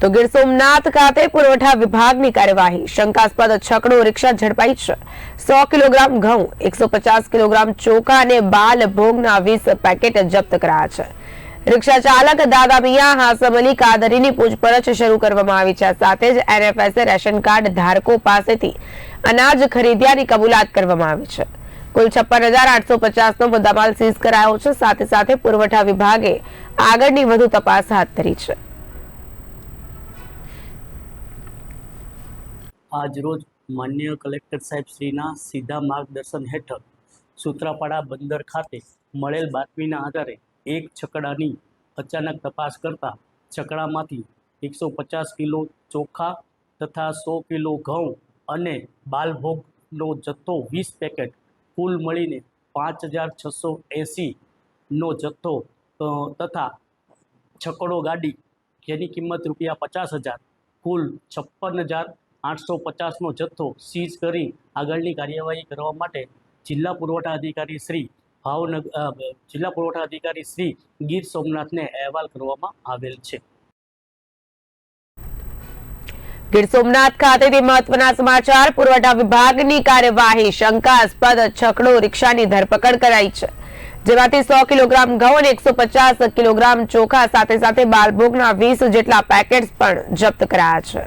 તો ગીર સોમનાથ ખાતે પુરવઠા વિભાગની કાર્યવાહી. શંકાસ્પદ છકડો રિક્ષા ઝડપાઈ છે. સો કિલોગ્રામ ઘઉં, એકસો કિલોગ્રામ ચોખા અને બાલ ભોગના વીસ પેકેટ જપ્ત કરાયા છે. રિક્ષા ચાલક દાદા મિયા હાસમ અલી કાદરીની પૂછપરછ શરૂ કરવામાં આવી છે. સાથે જ એનએફએસએ રેશન કાર્ડ ધારકો પાસેથી અનાજ ખરીદ્યાની કબૂલાત કરવામાં આવી છે. કુલ છપ્પન હજાર આઠસો પચાસનો મુદ્દામાલ સીઝ કરાયો છે. સાથે સાથે પુરવઠા વિભાગે આગળની વધુ તપાસ હાથ ધરી છે. આજરોજ માન્ય કલેક્ટર સાહેબ શ્રીના સીધા માર્ગદર્શન હેઠળ સૂત્રાપાડા બંદર ખાતે મળેલ બાતમીના આધારે એક છકડાની અચાનક તપાસ કરતા છકડામાંથી એકસો પચાસ કિલો ચોખા તથા સો કિલો ઘઉં અને બાલભોગનો જથ્થો વીસ પેકેટ કુલ મળીને પાંચ હજાર છસો એંસીનો જથ્થો તથા છકડો ગાડી, જેની કિંમત રૂપિયા પચાસ હજાર, કુલ છપ્પન હજાર આઠસો પચાસનો જથ્થો સીઝ કરી આગળની કાર્યવાહી કરવા માટે જિલ્લા પુરવઠા અધિકારી શ્રી ભાવનગર જિલ્લા પુરવઠા અધિકારી શ્રી ગીર સોમનાથને અહેવાલ કરવામાં આવેલ છે. ગીર સોમનાથ ખાતેથી મહત્વના સમાચાર. પુરવઠા વિભાગની કાર્યવાહી શંકાસ્પદ છકડો રિક્ષાની ધરપકડ કરાઈ છે. જેમાંથી સો કિલોગ્રામ ઘઉં અને એકસો કિલોગ્રામ ચોખા સાથે સાથે બાલભોગના વીસ જેટલા પેકેટ્સ પણ જપ્ત કરાયા છે.